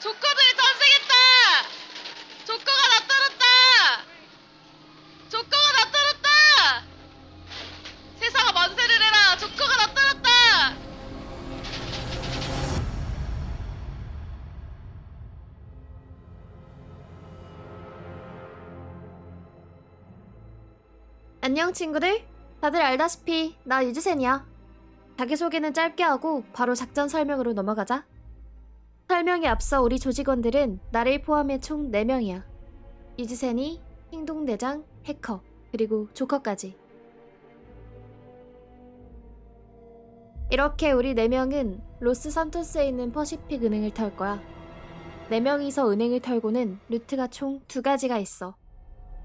조커들이 탄생했다! 조커가 나타났다! 조커가 나타났다! 세상아 만세를 해라! 조커가 나타났다! 안녕 친구들. 다들 알다시피 나 유지센이야. 자기소개는 짧게 하고 바로 작전 설명으로 넘어가자. 설명에 앞서 우리 조직원들은 나를 포함해 총 4명이야. 유지센이, 행동대장, 해커, 그리고 조커까지. 이렇게 우리 4명은 로스 산토스에 있는 퍼시픽 은행을 털 거야. 4명이서 은행을 털고는 루트가 총두 가지가 있어.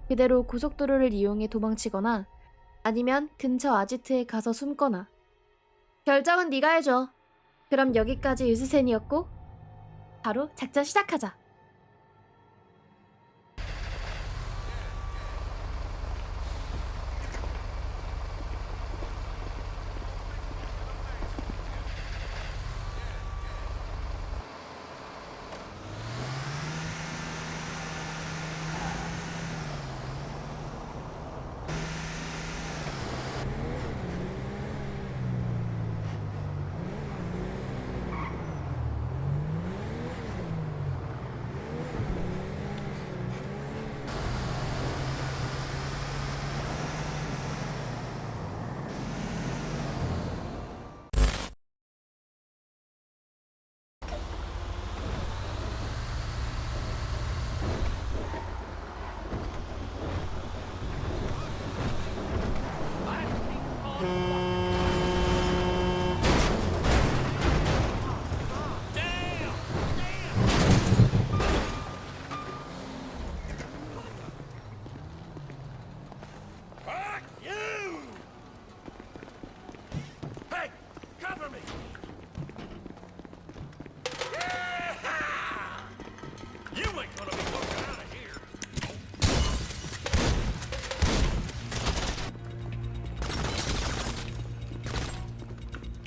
그대로 고속도로를 이용해 도망치거나 아니면 근처 아지트에 가서 숨거나 결정은 네가 해줘. 그럼 여기까지 유스센이었고 바로 작전 시작하자.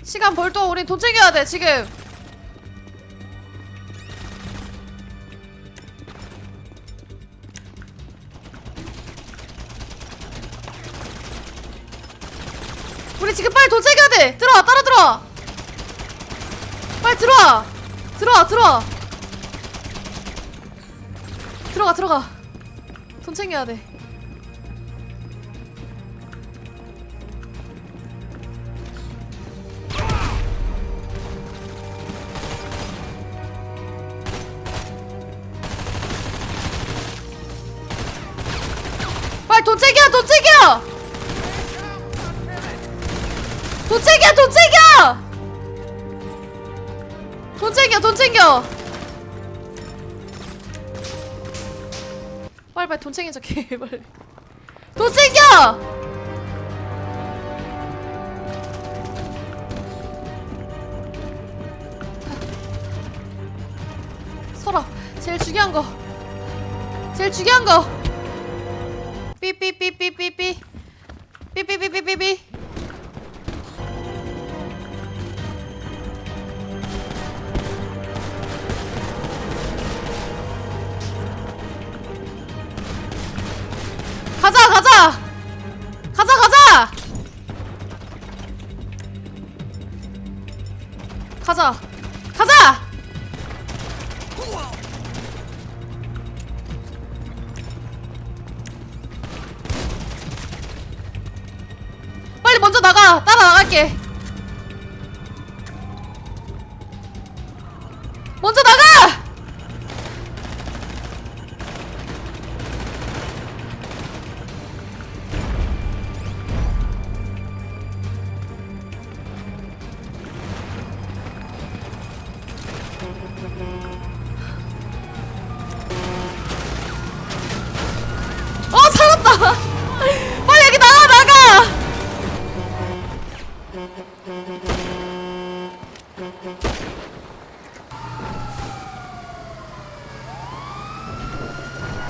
시간 벌 동안 우린 도착해야 돼 지금. 우리 지금 빨리 도착해야 돼. 들어와 따라 들어와. 빨리 들어와. 들어와 들어와. 들어가 들어가. 돈 챙겨야 돼 빨리 돈 챙겨 돈 챙겨! 돈 챙겨 돈 챙겨! 빨리 빨리 돈 챙기자 개 빨리. 돈 챙겨! 서라 제일 중요한 거. 제일 중요한 거 삐삐삐삐삐삐 삐삐삐삐삐삐 가자 가자! 가자 가자! 가자! 가자 빨리 먼저 나가. 따라 나갈게. 먼저 나가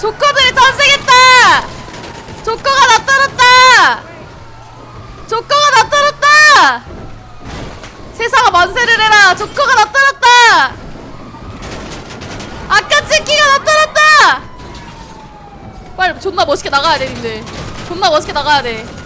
조커들이 탄생했다! 조커가 나타났다! 조커가 나타났다! 세상아 만세를 해라! 조커가 나타났다! 아까 찍기가 나타났다! 빨리 존나 멋있게 나가야 돼, 님들. 존나 멋있게 나가야 돼.